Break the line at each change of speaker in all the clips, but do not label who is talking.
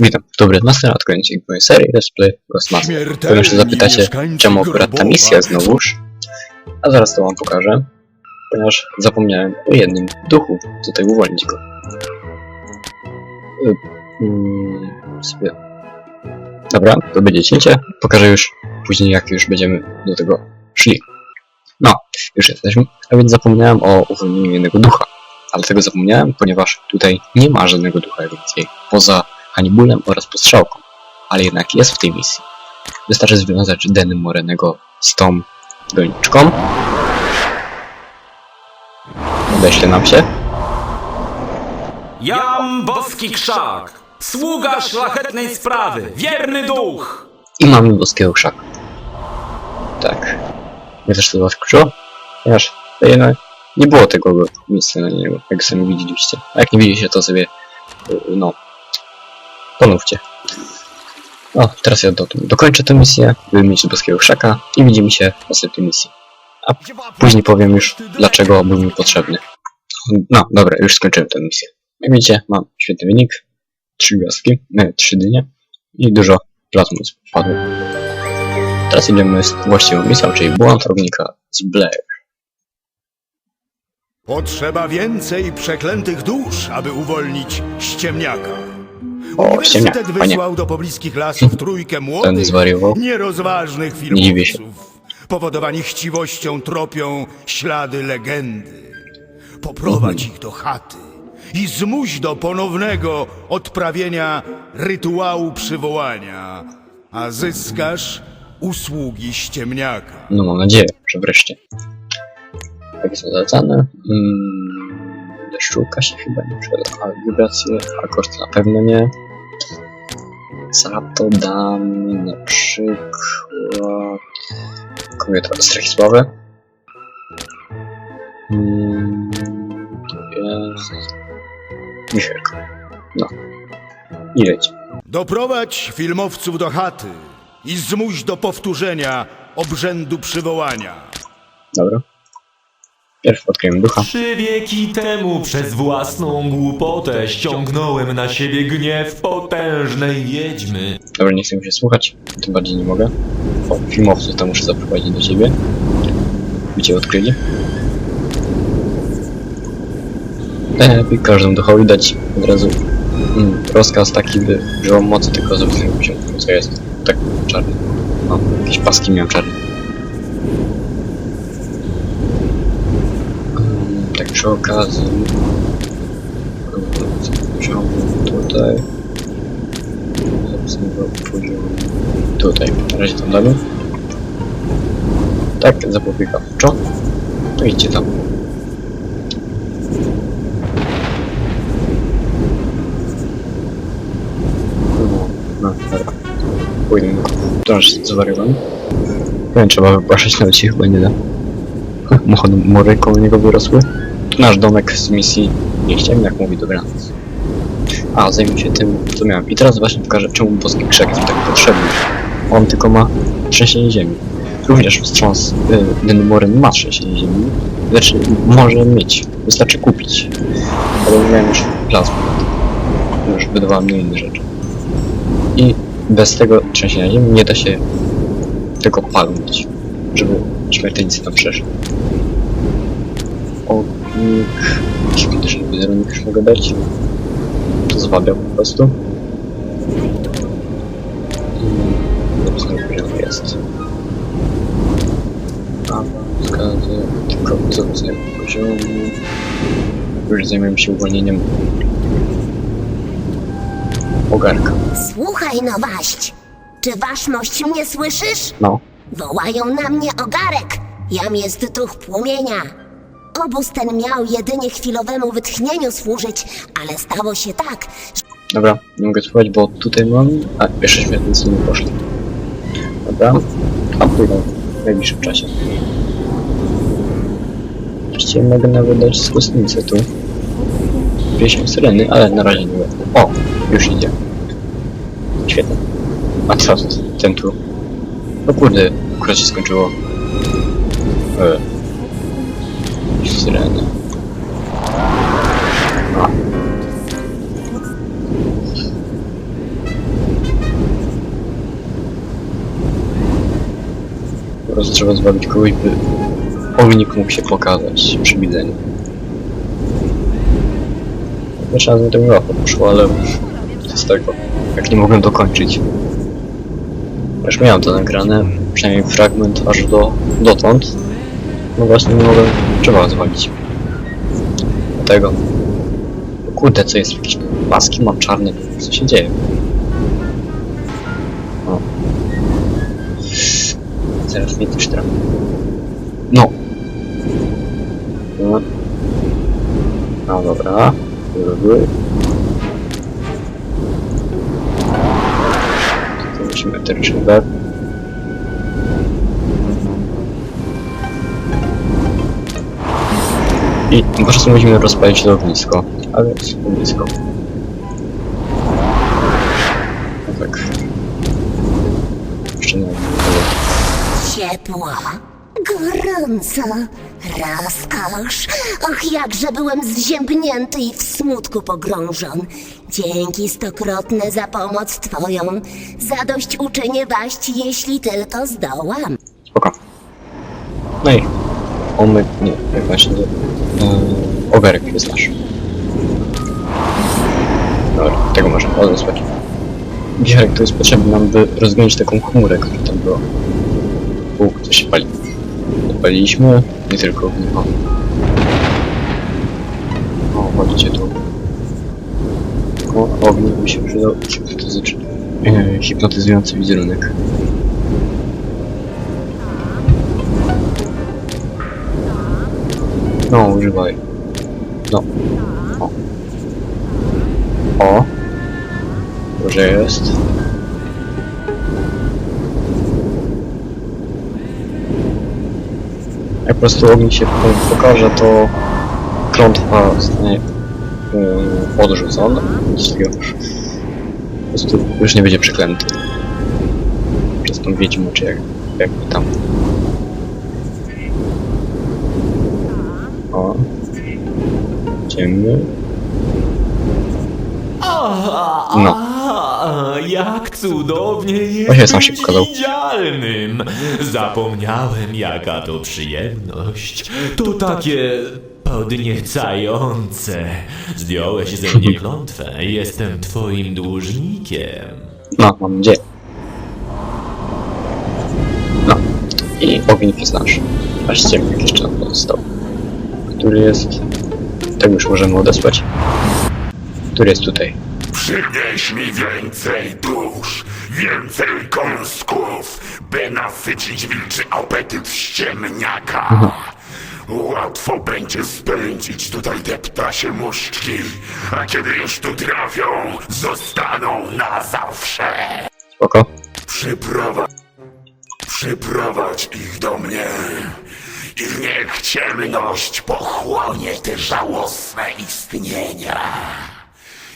Witam, dobry master, odkrycie mojej serii Let's Play Ghostmaster. Pewnie się zapytacie, czemu akurat ta misja znowuż? A zaraz to wam pokażę, ponieważ zapomniałem o jednym duchu, tutaj uwolnić go. Y, mm. Dobra, to będzie cięcie, pokażę już później jak już będziemy do tego szli. No, już jesteśmy, a więc zapomniałem o uwolnieniu jednego ducha. Ale tego zapomniałem, ponieważ tutaj nie ma żadnego ducha więcej, poza Hannibulem oraz postrzałką, ale jednak jest w tej misji. Wystarczy związać Denny Morenego z tą doniczką. Odeślę nam się.
Jam boski krzak, sługa szlachetnej sprawy, wierny duch!
I mamy boskiego krzaka. Tak. Mnie też to zaskoczyło, ponieważ jednak nie było tego miejsca na niego, jak sami widzieliście. A jak nie widzieliście, to sobie, y, no, ponówcie. O, teraz ja do, dokończę tę misję, wymienię boskiego krzaka i widzimy się w następnej misji. A później powiem już, dlaczego był mi potrzebny. No, dobra, już skończyłem tę misję. Jak widzicie, mam świetny wynik. Trzy gwiazdki, nie, trzy dynie i dużo plazmy spadło. Teraz idziemy z właściwą misją, czyli błąd ognika z Blair.
Potrzeba więcej przeklętych dusz, aby uwolnić ściemniaka.
O, ściemniak,
Uniwersytet
panie.
wysłał do pobliskich lasów trójkę
Ten
młodych,
zwariował.
nierozważnych
Nie dziwię się.
filmowców. Powodowani chciwością tropią ślady legendy. Poprowadź ich do chaty i zmuś do ponownego odprawienia rytuału przywołania, a zyskasz usługi ściemniaka.
No mam nadzieję, że wreszcie. Tak są zalecane. Mm, się chyba nie przyda, ale wibracje, na pewno nie. Za to damy na przykład kobieta do strefy sławy. Mm. Wichelka. No. I leci.
Doprowadź filmowców do chaty i zmuś do powtórzenia obrzędu przywołania.
Dobra. Pierwszy odkryjemy ducha.
Trzy wieki temu przez własną głupotę ściągnąłem na siebie gniew potężnej wiedźmy.
Dobra, nie chcę mi się słuchać, tym bardziej nie mogę. O, filmowców to muszę zaprowadzić do siebie. By cię odkryli. Lepiej każdemu duchowi dać od razu mm, rozkaz taki, by używał mocy tylko z obecnego poziomu, co jest. Tak, czarny. O, jakieś paski miałem czarne. Przy okazji... poziomu tutaj... z obecnego poziomu tutaj. Na razie tam damy. Tak, zapobiegawczo. To idźcie tam. No, dobra. Pójdę. To aż. Nie wiem, trzeba wypłaszać, nawet się chyba nie da. Mochon mury koło niego wyrosły. Nasz domek z misji nie chciałem, jak mówi dobranoc. A, zajmę się tym, co miałem. I teraz właśnie pokażę, czemu boski krzak jest tak potrzebny. On tylko ma trzęsienie ziemi. Również wstrząs y, Denmoren ma trzęsienie ziemi. Znaczy, może mieć. Wystarczy kupić. Ale miałem już plazmę. Już wydawałem mnie inne rzeczy. I bez tego trzęsienia ziemi nie da się tego palnąć, żeby śmiertelnicy tam przeszli. Ognik... Świąteczny wizerunek mogę dać. Zwabiał po prostu. Napisane poziom jest. Wskazy, tylko z obecnego poziomu. Już zajmiemy się uwolnieniem ogarka.
Słuchaj no waść, czy waszmość mnie słyszysz?
No,
Wołają na mnie ogarek, jam jest duch płomienia. Obóz ten miał jedynie chwilowemu wytchnieniu służyć, ale stało się tak,
dobra, nie mogę słuchać, bo tutaj mam... A, jeszcze śmiertelnicy nie poszli. Dobra, a pójdą w najbliższym czasie. Właściwie mogę nawet dać z kostnicy tu. Pieśń syreny, ale na razie nie będę. O, już idzie. Świetnie. A co, ten tu? No kurde, akurat się skończyło. E jakąś syrenę. Po prostu trzeba zbawić kogoś, by pomnik mógł się pokazać przy widzeniu. Myślałem, że mi to poszło, ale co z tego, jak nie mogłem dokończyć. Już miałem to nagrane, przynajmniej fragment aż do dotąd. No właśnie nie mogłem trzeba zwalić. Dlatego. Kurde, co jest? Jakieś paski mam czarne, co się dzieje? O. Zaraz mnie też trafi. No. No. No dobra. Były. Tutaj musimy eteryczny web. I po prostu musimy rozpalić to ognisko. A więc ognisko. No tak. Jeszcze nie wiem.
Ciepło, gorąco, rozkosz. Och, jakże byłem zziębnięty i w smutku pogrążon. Dzięki stokrotne za pomoc twoją. Zadość uczynię waść, jeśli tylko zdołam.
Spoko. No i omy... nie, jak właśnie nie. Yy, ogarek jest nasz. Dobra, tego możemy odesłać. Wicherek to jest potrzebny nam, by rozgonić taką chmurę, która tam była. Łuk, co się pali. Odpaliliśmy, nie tylko ogniwo. O, chodźcie tu. O, ogniw mi się przydał. Hipnotyzujący wizerunek. No, używaj. No. O. O. Może jest. Jak po prostu ogień się po- pokaże, to klątwa zostanie yy, odrzucona. Takiego. Po prostu już nie będzie przeklęty. Przez tą wiedźmę, czy jak, jak tam. O. Ciemny. No.
A, jak cudownie jest
Właśnie sam się
być
pokazał.
widzialnym. Zapomniałem, jaka to przyjemność. To takie podniecające. Zdjąłeś ze mnie klątwę. Jestem twoim dłużnikiem.
No, mam nadzieję. No. I ogień jest nasz. Aż ciemnik jeszcze nam. Który jest... Tego już możemy odesłać. Który jest tutaj.
Przynieś mi więcej dusz, więcej kąsków, by nasycić wilczy apetyt ściemniaka. Łatwo będzie spędzić tutaj te ptasie muszczki, a kiedy już tu trafią, zostaną na zawsze.
Spoko.
Przyprowadź... Przyprowadź ich do mnie niech ciemność pochłonie te żałosne istnienia.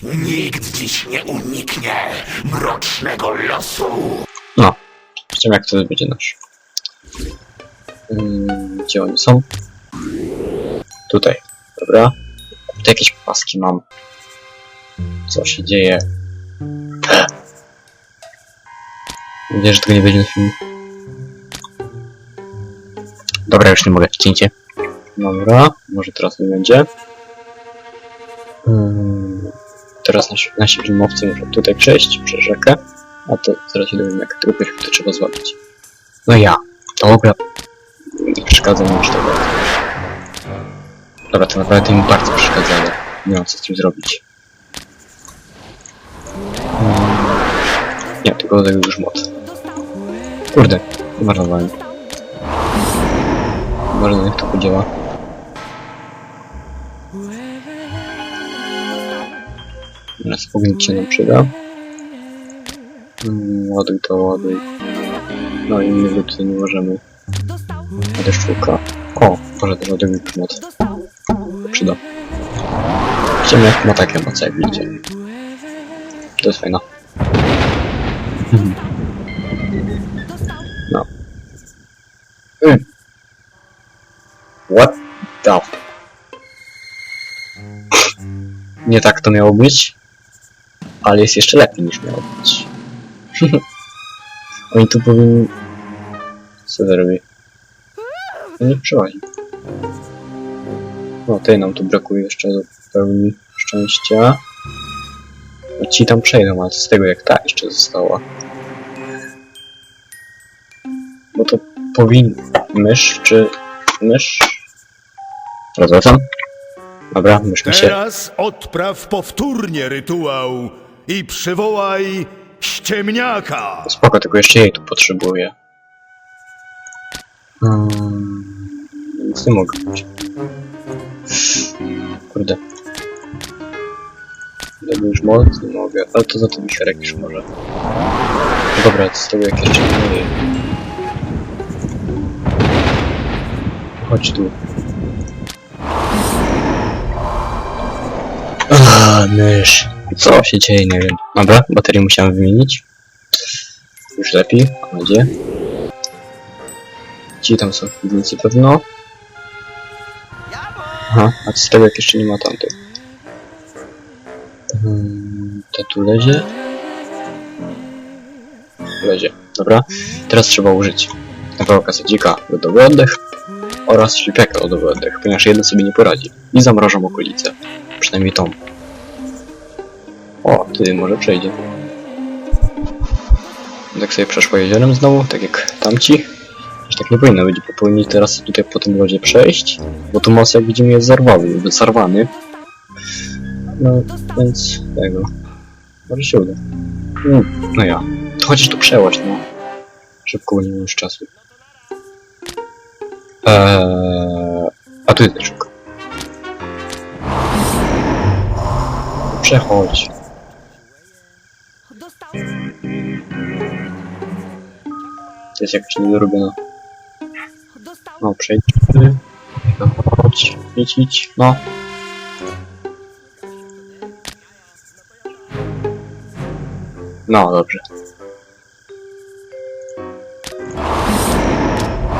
Nikt dziś nie uniknie mrocznego losu.
No. Zobaczymy jak to będzie nasz. Ym, gdzie oni są? Tutaj. Dobra. Jakieś paski mam. Co się dzieje? Mam że tego nie będzie na filmie. Dobra, już nie mogę. Cięcie. Dobra, może teraz nie będzie. Ym, teraz nasi, nasi filmowcy muszą tutaj przejść przez rzekę. A to zaraz się dowiem, jak tylko to trzeba złapać. No ja. Dobra. Nie przeszkadza mi już tego. Dobra, to naprawdę mi bardzo przeszkadza, ale nie mam co z tym zrobić. Hmm. Nie, tylko już mod. Kurde, zmarnowałem. Może niech to podziała. Teraz ogień się nam przyda. Mm, Ładuj to, ładuj. No i my tutaj nie możemy. A deszczuka. O, może też ładuj mod. Przyda. Ciemniak ma takie moce jak widzicie. To jest fajne. Mhm. Nie tak to miało być. Ale jest jeszcze lepiej niż miało być. Oni tu powinni... Co to robi? No nie przechodzi. No, tej nam tu brakuje jeszcze do pełni szczęścia. No, ci tam przejdą, ale z tego jak ta jeszcze została? Bo to powinien... Mysz czy... Mysz? Rozwracam. Dobra, mysz mi się...
Teraz odpraw powtórnie rytuał i przywołaj ściemniaka.
Spoko, tylko jeszcze jej tu potrzebuję. Hmm, nic nie mogę robić. Kurde. Gdyby już moc, nie mogę, ale to za to wicherek już może. Dobra, to z tego jak jeszcze. Chodź tu. Ah, mysz. Co się dzieje, nie wiem. Dobra, baterię musiałem wymienić. Już lepiej, nadzieję. Ci tam są piwnicy pewno. Aha, a jak jeszcze nie ma tamtych? Hmm, ta tu lezie. Lezie, dobra. Teraz trzeba użyć nowego kasadzika lodowy oddech oraz ślepiaka lodowy oddech, ponieważ jeden sobie nie poradzi i zamrożą okolice. Przynajmniej tą. O, ty może przejdzie. Tak sobie przeszło jeziorem znowu, tak jak tamci. Już tak nie powinno być, bo powinni teraz tutaj po tym lodzie przejść, bo tu most jak widzimy jest zarwany, zarwany. No, więc tego. Może się uda. No, no ja. To chociaż tu przełaź, no. Szybko, nie już czasu. Eee, a tu jest szybko. Przechodź. Jest jakaś niedorobiona. No, przejdźmy. No, chodź, idź, idź, no. No, dobrze.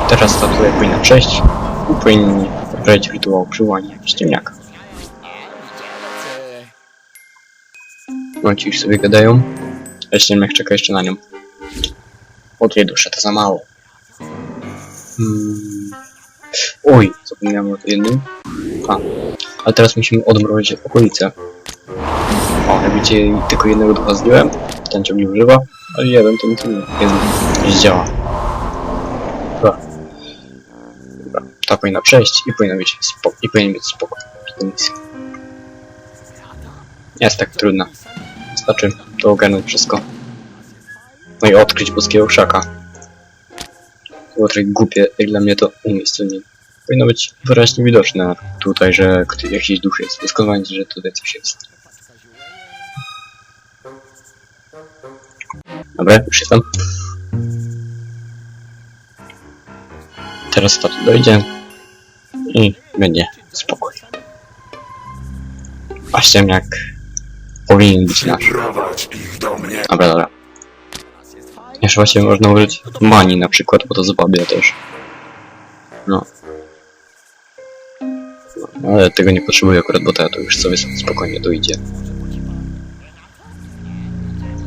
Teraz ta tutaj powinna przejść i powinni wejść rytuał przywołania ściemniaka. No ci już sobie gadają. A ściemniak czeka jeszcze na nią. O dwie dusze, to za mało. Hmm. Oj, zapomniałem o jednym. A, ale teraz musimy odmrozić okolice. O, jak widzicie, tylko jednego ducha zdjąłem. Ten ciągle używa, ale jeden to nic nie zdziała. Dobra. Dobra, ta powinna przejść i powinna być spokój. I powinien być. Nie jest tak trudna. Wystarczy to ogarnąć wszystko. No i odkryć boskiego krzaka. Było trochę głupie, jak dla mnie to umiejscowienie. Powinno być wyraźnie widoczne tutaj, że jakiś duch jest. Doskonale, że tutaj coś jest. Dobra, już jestem. Teraz to dojdzie. I będzie spokój. A ściemniak powinien być nasz. Dobra, dobra. Jeszcze właśnie można użyć mani na przykład, bo to zbabia też. No. no. Ale tego nie potrzebuję akurat, bo to, już sobie spokojnie dojdzie.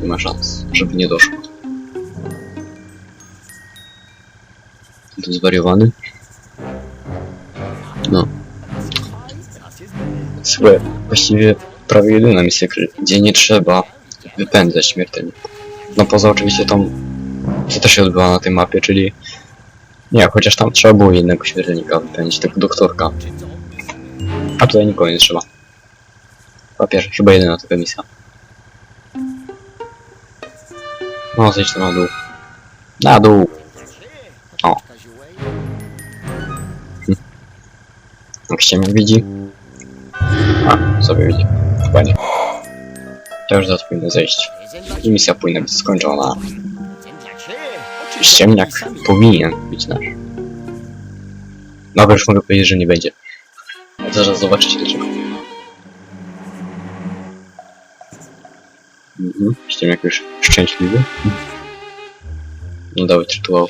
Nie ma szans, żeby nie doszło. To zwariowany? No. Chyba właściwie prawie jedyna misja, gdzie nie trzeba wypędzać śmiertelników. No poza oczywiście tą, co też się odbywa na tej mapie, czyli nie, chociaż tam trzeba było jednego śmiertelnika wypędzić, tego doktorka. A tutaj nikogo nie trzeba. Papież, chyba jedyna taka misja. No, zejdź to na dół. Na dół! O. Hm. Jak się mnie widzi? A, sobie widzi. Chyba nie. To już zaraz powinno zejść. I misja być skończona. Ściemniak powinien być nasz. Nawet już mogę powiedzieć, że nie będzie. Zaraz zobaczycie dlaczego. Mhm, ściemniak już szczęśliwy. No dawaj rytuał.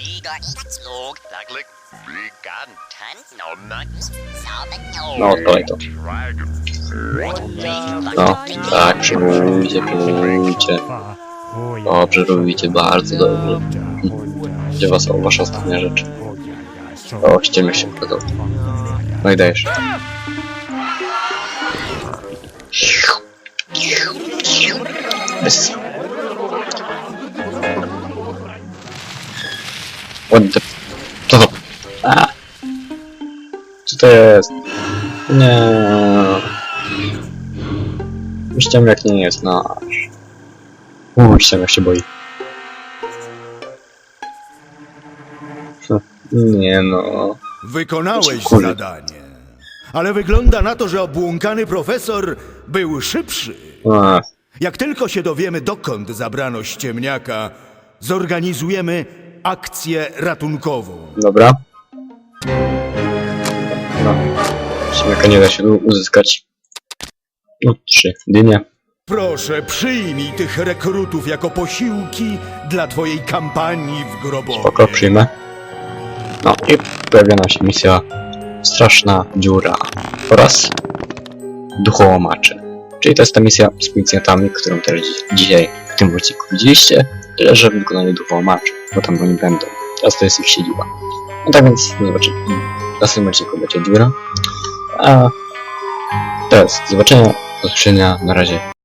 No, odpalaj to. No, tak, przywołujcie, przywołujcie. Dobrze robicie, bardzo dobrze. Gdzie was wasza ostatnia rzecz? O, ściemy się podoba. No i dajesz. Bez. What the... Co to? A. Co to jest? Nie. Ściemniak nie jest nasz. Uuu, ściemniak się boi. Nie no.
Wykonałeś
Dziękuję.
zadanie. Ale wygląda na to, że obłąkany profesor był szybszy.
A,
Jak tylko się dowiemy, dokąd zabrano ściemniaka, zorganizujemy akcję ratunkową.
dobra. No. Ściemniaka nie da się uzyskać. No, trzy. Dynie.
Proszę, przyjmij tych rekrutów jako posiłki dla twojej kampanii w Grobowie.
Spoko, przyjmę. No i pojawia nam się misja Straszna Dziura oraz Duchołomacze. Czyli to jest ta misja z policjantami, którą też dzi- dzisiaj w tym odcinku widzieliście, tyle że w wykonaniu Duchołomaczy, bo tam oni będą. Teraz to jest ich siedziba. No tak więc zobaczymy. W następnym odcinku będzie Dziura. A teraz do zobaczenia, do na razie.